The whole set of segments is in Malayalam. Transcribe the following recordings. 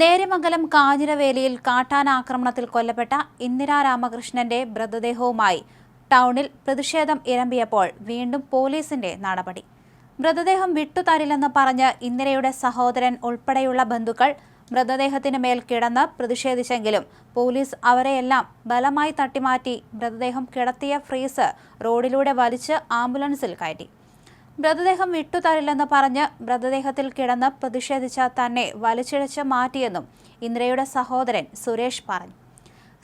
നേര്യമംഗലം കാഞ്ഞിരവേലിയിൽ കാട്ടാനാക്രമണത്തിൽ കൊല്ലപ്പെട്ട ഇന്ദിരാ രാമകൃഷ്ണന്റെ മൃതദേഹവുമായി ടൗണിൽ പ്രതിഷേധം ഇരമ്പിയപ്പോൾ വീണ്ടും പോലീസിന്റെ നടപടി. മൃതദേഹം വിട്ടുതരില്ലെന്ന് പറഞ്ഞ് ഇന്ദിരയുടെ സഹോദരൻ ഉൾപ്പെടെയുള്ള ബന്ധുക്കൾ മൃതദേഹത്തിന് മേൽ കിടന്ന് പ്രതിഷേധിച്ചെങ്കിലും പോലീസ് അവരെയെല്ലാം ബലമായി തട്ടിമാറ്റി മൃതദേഹം കിടത്തിയ ഫ്രീസ് റോഡിലൂടെ വലിച്ച് ആംബുലൻസിൽ കയറ്റി. മൃതദേഹം വിട്ടുതരില്ലെന്ന് പറഞ്ഞ് മൃതദേഹത്തിൽ കിടന്ന് പ്രതിഷേധിച്ച തന്നെ വലിച്ചിഴച്ച് മാറ്റിയെന്നും ഇന്ദിരയുടെ സഹോദരൻ സുരേഷ് പറഞ്ഞു.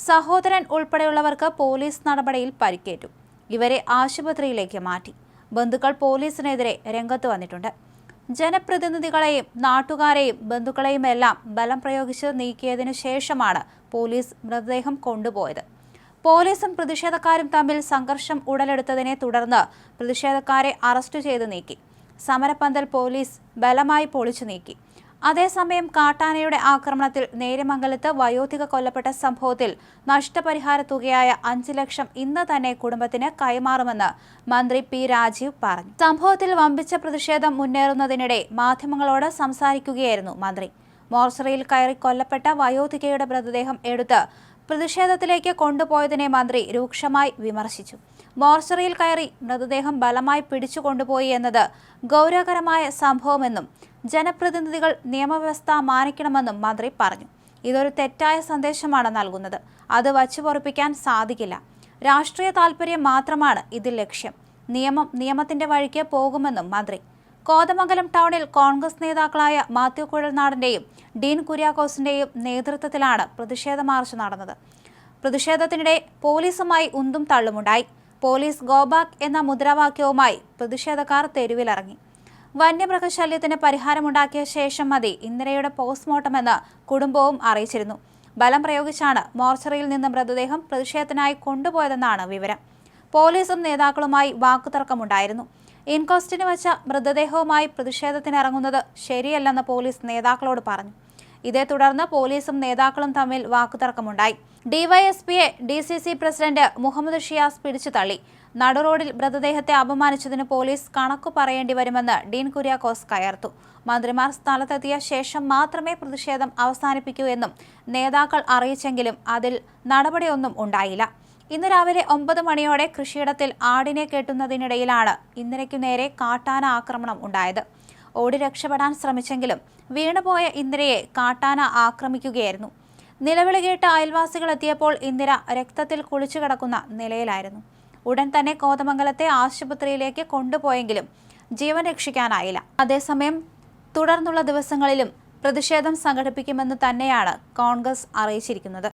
സഹോദരൻ ഉൾപ്പെടെയുള്ളവർക്ക് പോലീസ് നടപടിയിൽ പരിക്കേറ്റു. ഇവരെ ആശുപത്രിയിലേക്ക് മാറ്റി. ബന്ധുക്കൾ പോലീസിനെതിരെ രംഗത്ത് വന്നിട്ടുണ്ട്. ജനപ്രതിനിധികളെയും നാട്ടുകാരെയും ബന്ധുക്കളെയും എല്ലാം ബലം പ്രയോഗിച്ച് നീക്കിയതിനു ശേഷമാണ് പോലീസ് മൃതദേഹം കൊണ്ടുപോയത്. പോലീസും പ്രതിഷേധക്കാരും തമ്മിൽ സംഘർഷം ഉടലെടുത്തതിനെ തുടർന്ന് പ്രതിഷേധക്കാരെ അറസ്റ്റ് ചെയ്ത് നീക്കി. സമരപ്പന്തൽ പോലീസ് ബലമായി പൊളിച്ചു നീക്കി. അതേസമയം കാട്ടാനയുടെ ആക്രമണത്തിൽ നേരമംഗലത്ത് വയോധിക കൊല്ലപ്പെട്ട സംഭവത്തിൽ നഷ്ടപരിഹാര തുകയായ അഞ്ച് ലക്ഷം ഇന്ന് തന്നെ കുടുംബത്തിന് കൈമാറുമെന്ന് മന്ത്രി പി രാജീവ് പറഞ്ഞു. സംഭവത്തിൽ വമ്പിച്ച പ്രതിഷേധം മുന്നേറുന്നതിനിടെ മാധ്യമങ്ങളോട് സംസാരിക്കുകയായിരുന്നു മന്ത്രി. മോർച്ചറിയിൽ കയറി കൊല്ലപ്പെട്ട വയോധികയുടെ മൃതദേഹം എടുത്ത് പ്രതിഷേധത്തിലേക്ക് കൊണ്ടുപോയതിനെ മന്ത്രി രൂക്ഷമായി വിമർശിച്ചു. മോർച്ചറിയിൽ കയറി മൃതദേഹം ബലമായി പിടിച്ചു കൊണ്ടുപോയി എന്നത് ഗൗരവകരമായ സംഭവമെന്നും ജനപ്രതിനിധികൾ നിയമവ്യവസ്ഥ മാനിക്കണമെന്നും മന്ത്രി പറഞ്ഞു. ഇതൊരു തെറ്റായ സന്ദേശമാണ് നൽകുന്നത്. അത് വച്ചുപൊറപ്പിക്കാൻ സാധിക്കില്ല. രാഷ്ട്രീയ താൽപര്യം മാത്രമാണ് ഇതിൽ ലക്ഷ്യം. നിയമം നിയമത്തിന്റെ വഴിക്ക് പോകുമെന്നും മന്ത്രി കോതമംഗലം ടൗണിൽ കോൺഗ്രസ് നേതാക്കളായ മാത്യു കുഴൽനാടന്റെയും ഡീൻ കുര്യാക്കോസിന്റെയും നേതൃത്വത്തിലാണ് പ്രതിഷേധ മാർച്ച് നടന്നത്. പ്രതിഷേധത്തിനിടെ പോലീസുമായി ഉന്തും തള്ളുമുണ്ടായി. പോലീസ് ഗോബാക് എന്ന മുദ്രാവാക്യവുമായി പ്രതിഷേധക്കാർ തെരുവിലിറങ്ങി. വന്യമൃഗശല്യത്തിന് പരിഹാരമുണ്ടാക്കിയ ശേഷം മതി ഇന്ദിരയുടെ പോസ്റ്റ്മോർട്ടമെന്ന് കുടുംബവും അറിയിച്ചിരുന്നു. ബലം പ്രയോഗിച്ചാണ് മോർച്ചറിയിൽ നിന്ന് മൃതദേഹം പ്രതിഷേധത്തിനായി കൊണ്ടുപോയതെന്നാണ് വിവരം. പോലീസും നേതാക്കളുമായി വാക്കുതർക്കമുണ്ടായിരുന്നു. ഇൻക്വസ്റ്റിന് വച്ച മൃതദേഹവുമായി പ്രതിഷേധത്തിനിറങ്ങുന്നത് ശരിയല്ലെന്ന് പോലീസ് നേതാക്കളോട് പറഞ്ഞു. ഇതേ തുടർന്ന് പോലീസും നേതാക്കളും തമ്മിൽ വാക്കുതർക്കമുണ്ടായി. ഡിവൈഎസ്പിയെ D C C president Muhammad Shiyas പിടിച്ചു തള്ളി. നടുറോഡിൽ മൃതദേഹത്തെ അപമാനിച്ചതിന് പോലീസ് കണക്കു പറയേണ്ടി വരുമെന്ന് ഡീൻ കുര്യാക്കോസ് കയർത്തു. മന്ത്രിമാർ സ്ഥലത്തെത്തിയ ശേഷം മാത്രമേ പ്രതിഷേധം അവസാനിപ്പിക്കൂ എന്നും നേതാക്കൾ അറിയിച്ചെങ്കിലും അതിൽ നടപടിയൊന്നും ഉണ്ടായില്ല. ഇന്ന് രാവിലെ ഒമ്പത് മണിയോടെ കൃഷിയിടത്തിൽ ആടിനെ കെട്ടുന്നതിനിടയിലാണ് ഇന്ദിരയ്ക്കു നേരെ കാട്ടാന ആക്രമണം ഉണ്ടായത്. ഓടി രക്ഷപ്പെടാൻ ശ്രമിച്ചെങ്കിലും വീണുപോയ ഇന്ദിരയെ കാട്ടാന ആക്രമിക്കുകയായിരുന്നു. നിലവിളി കേട്ട അയൽവാസികൾ എത്തിയപ്പോൾ ഇന്ദിര രക്തത്തിൽ കുളിച്ചു കിടക്കുന്ന നിലയിലായിരുന്നു. ഉടൻ തന്നെ കോതമംഗലത്തെ ആശുപത്രിയിലേക്ക് കൊണ്ടുപോയെങ്കിലും ജീവൻ രക്ഷിക്കാനായില്ല. അതേസമയം തുടർന്നുള്ള ദിവസങ്ങളിലും പ്രതിഷേധം സംഘടിപ്പിക്കുമെന്ന് തന്നെയാണ് കോൺഗ്രസ് അറിയിച്ചിരിക്കുന്നത്.